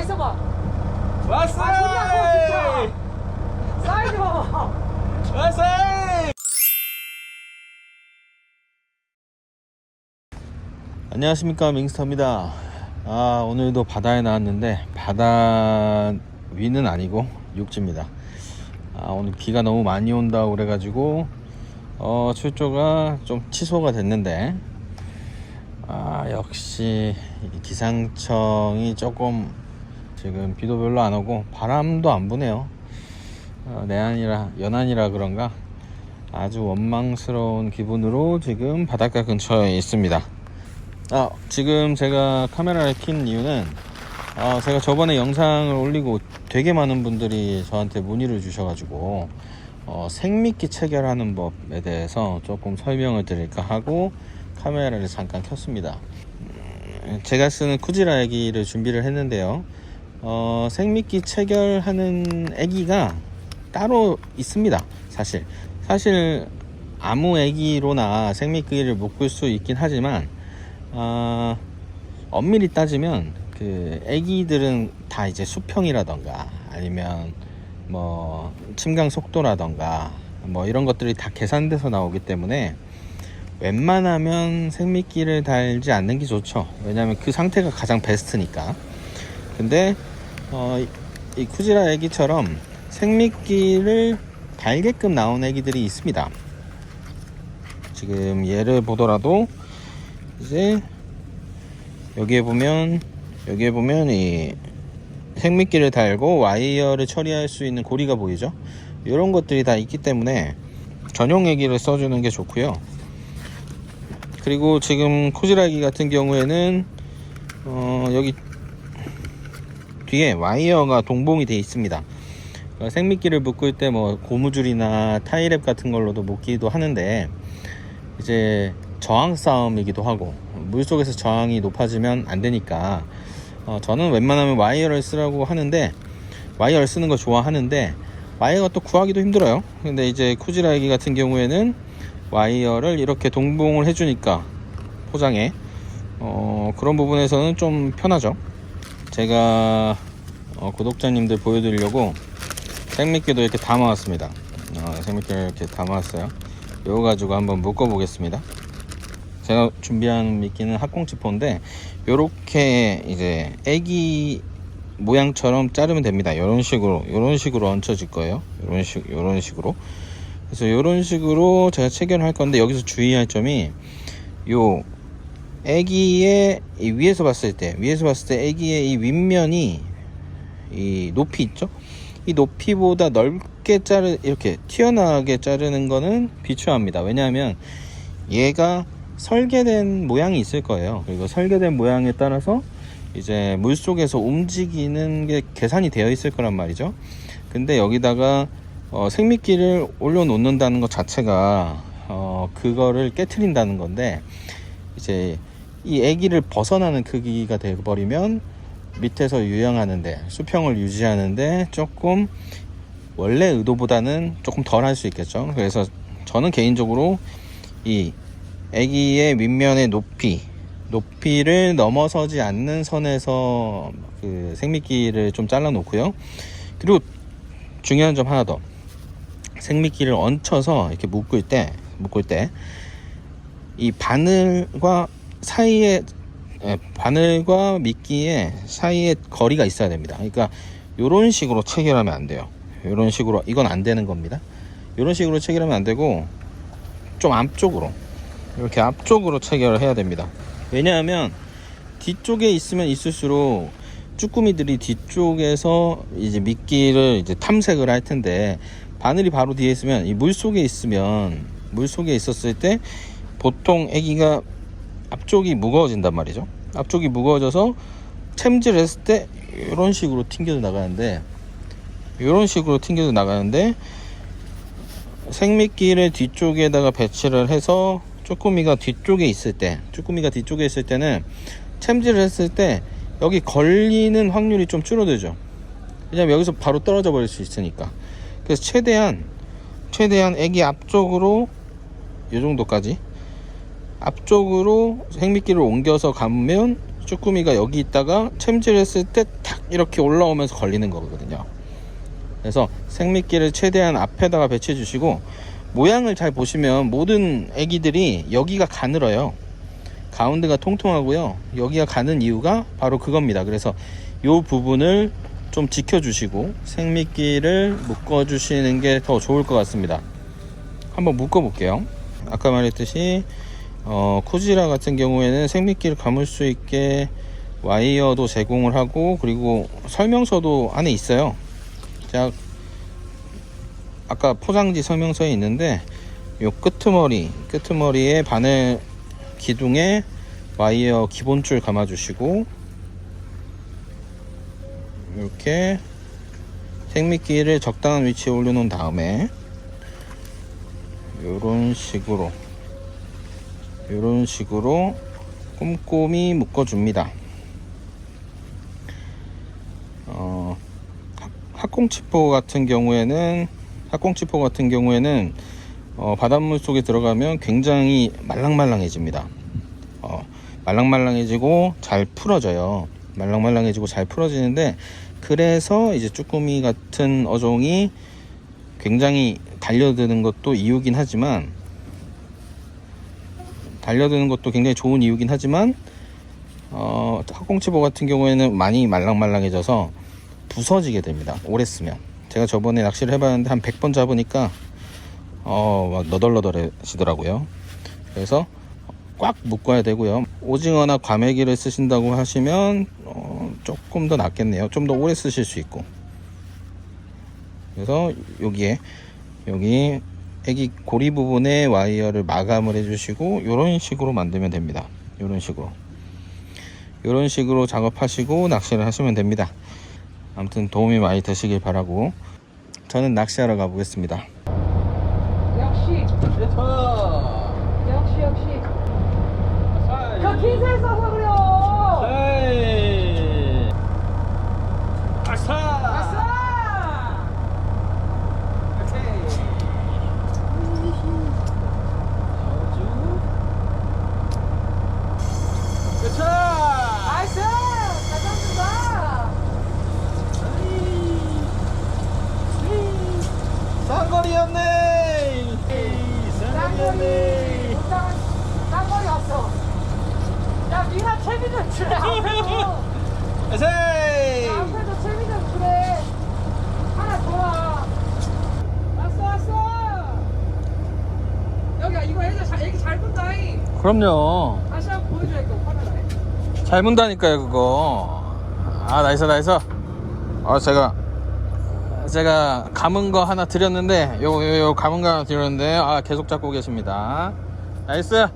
있어봐 있어봐 왔어! 아 존나 커 진짜 사이즈 봐봐 왔어! 안녕하십니까 밍스터입니다. 아 오늘도 바다에 나왔는데 바다 위는 아니고 육지입니다. 아 오늘 비가 너무 많이 온다고 그래가지고 어 출조가 좀 취소가 됐는데 아 역시 이 기상청이 조금 지금 비도 별로 안 오고 바람도 안 부네요. 어, 내한이라 연안이라 그런가 아주 원망스러운 기분으로 지금 바닷가 근처에 있습니다. 아 지금 제가 카메라를 킨 이유는 아, 제가 저번에 영상을 올리고 되게 많은 분들이 저한테 문의를 주셔가지고 어, 생미끼 체결하는 법에 대해서 조금 설명을 드릴까 하고 카메라를 잠깐 켰습니다. 음, 제가 쓰는 쿠지라 애기를 준비를 했는데요. 어, 생미끼 체결하는 애기가 따로 있습니다. 사실 사실 아무 애기로나 생미끼를 묶을 수 있긴 하지만 어, 엄밀히 따지면 그 애기들은 다 이제 수평이라던가 아니면 뭐 침강 속도라던가 뭐 이런 것들이 다 계산돼서 나오기 때문에 웬만하면 생미끼를 달지 않는 게 좋죠. 왜냐하면 그 상태가 가장 베스트니까. 근데 어, 이 쿠지라 애기처럼 생미끼를 달게끔 나온 애기들이 있습니다. 지금 얘를 보더라도 이제 여기에 보면 여기에 보면 이 생미끼를 달고 와이어를 처리할 수 있는 고리가 보이죠? 이런 것들이 다 있기 때문에 전용 애기를 써주는 게 좋고요. 그리고 지금 쿠지라기 같은 경우에는 어, 여기 뒤에 와이어가 동봉이 되어 있습니다. 그러니까 생미끼를 묶을 때 뭐 고무줄이나 타이랩 같은 걸로도 묶기도 하는데 이제 저항 싸움이기도 하고 물 속에서 저항이 높아지면 안 되니까 어, 저는 웬만하면 와이어를 쓰라고 하는데 와이어를 쓰는 거 좋아하는데 와이어가 또 구하기도 힘들어요. 근데 이제 쿠지라기 같은 경우에는 와이어를 이렇게 동봉을 해주니까 포장에 어, 그런 부분에서는 좀 편하죠. 제가 어, 구독자님들 보여드리려고 생미끼도 이렇게 담아왔습니다. 어, 생미끼를 이렇게 담아왔어요. 이거 가지고 한번 묶어 보겠습니다. 제가 준비한 미끼는 학꽁치포인데 요렇게 이제 애기 모양처럼 자르면 됩니다. 이런 식으로 이런 식으로 얹혀질 거예요. 이런 식 이런 식으로. 그래서 이런 식으로 제가 체결할 건데 여기서 주의할 점이 요 애기의 이 위에서 봤을 때 위에서 봤을 때 애기의 이 윗면이 이 높이 있죠? 이 높이보다 넓게 자르 이렇게 튀어나가게 자르는 거는 비추합니다. 왜냐하면 얘가 설계된 모양이 있을 거예요. 그리고 설계된 모양에 따라서 이제 물 속에서 움직이는 게 계산이 되어 있을 거란 말이죠. 근데 여기다가 어, 생미끼를 올려놓는다는 것 자체가 어, 그거를 깨트린다는 건데 이제 이 애기를 벗어나는 크기가 되어버리면 밑에서 유영하는데 수평을 유지하는데 조금 원래 의도보다는 조금 덜 할 수 있겠죠. 그래서 저는 개인적으로 이 애기의 윗면의 높이 높이를 넘어서지 않는 선에서 그 생미끼를 좀 잘라 놓고요. 그리고 중요한 점 하나 더. 생미끼를 얹혀서 이렇게 묶을 때 묶을 때 이 바늘과 사이에 예, 바늘과 미끼의 사이에 거리가 있어야 됩니다. 그러니까 이런 식으로 체결하면 안 돼요. 이런 식으로 이건 안 되는 겁니다. 이런 식으로 체결하면 안 되고 좀 앞쪽으로 이렇게 앞쪽으로 체결을 해야 됩니다. 왜냐하면 뒤쪽에 있으면 있을수록 쭈꾸미들이 뒤쪽에서 이제 미끼를 이제 탐색을 할 텐데 바늘이 바로 뒤에 있으면 이 물 속에 있으면 물 속에 있었을 때 보통 애기가 앞쪽이 무거워진단 말이죠. 앞쪽이 무거워져서 챔질을 했을 때 이런 식으로 튕겨져 나가는데 이런 식으로 튕겨져 나가는데 생미끼를 뒤쪽에다가 배치를 해서 쭈꾸미가 뒤쪽에 있을 때 쭈꾸미가 뒤쪽에 있을 때는 챔질을 했을 때 여기 걸리는 확률이 좀 줄어들죠. 왜냐면 여기서 바로 떨어져 버릴 수 있으니까. 그래서 최대한 최대한 애기 앞쪽으로 이 정도까지 앞쪽으로 생미끼를 옮겨서 가면 쭈꾸미가 여기 있다가 챔질했을 때 탁 이렇게 올라오면서 걸리는 거거든요. 그래서 생미끼를 최대한 앞에다가 배치해 주시고 모양을 잘 보시면 모든 애기들이 여기가 가늘어요. 가운데가 통통하고요. 여기가 가는 이유가 바로 그겁니다. 그래서 이 부분을 좀 지켜주시고 생미끼를 묶어주시는 게 더 좋을 것 같습니다. 한번 묶어볼게요. 아까 말했듯이 어, 코지라 같은 경우에는 생미끼를 감을 수 있게 와이어도 제공을 하고 그리고 설명서도 안에 있어요. 제가 아까 포장지 설명서에 있는데 요 끄트머리 끄트머리에 바늘 기둥에 와이어 기본줄 감아 주시고 이렇게 생미끼를 적당한 위치에 올려놓은 다음에 이런 식으로 이런 식으로 꼼꼼히 묶어줍니다. 어, 학- 학꽁치포 같은 경우에는 학꽁치포 같은 경우에는 어, 바닷물 속에 들어가면 굉장히 말랑말랑해집니다. 어, 말랑말랑해지고 잘 풀어져요. 말랑말랑해지고 잘 풀어지는데 그래서 이제 쭈꾸미 같은 어종이 굉장히 달려드는 것도 이유긴 하지만 달려드는 것도 굉장히 좋은 이유긴 하지만 어, 학꽁치보 같은 경우에는 많이 말랑말랑해져서 부서지게 됩니다. 오래 쓰면. 제가 저번에 낚시를 해봤는데 한 100번 잡으니까 어, 막 너덜너덜해지더라고요. 그래서 꽉 묶어야 되고요. 오징어나 과메기를 쓰신다고 하시면 어, 조금 더 낫겠네요. 좀 더 오래 쓰실 수 있고. 그래서 여기에 여기 애기 고리 부분에 와이어를 마감을 해주시고 이런 식으로 만들면 됩니다. 이런 식으로. 이런 식으로 작업하시고 낚시를 하시면 됩니다. 아무튼 도움이 많이 되시길 바라고 저는 낚시하러 가보겠습니다. 역시 됐어. 역시 역시 저 흰색 써서 그래요 에이. 아싸. 아싸 오케이. 그쵸. 나이스 잘 잡는다 쌍거리였네. 쌍거리 쌍거리 왔어 야 니나 채비 좀 주래 앞에도 에세이. 앞에도 채비 좀 주래 하나 더와 왔어 왔어 여기 이거 애들 잘, 애기 잘 본다잉 그럼요. 다시 한번 보여줘야겠다 카메라에 잘 문다니까요 그거. 아 나이스 나이스. 아 제가 제가 감은 거 하나 드렸는데 요 요 요 감은 거 하나 드렸는데 아 계속 잡고 계십니다. 나이스.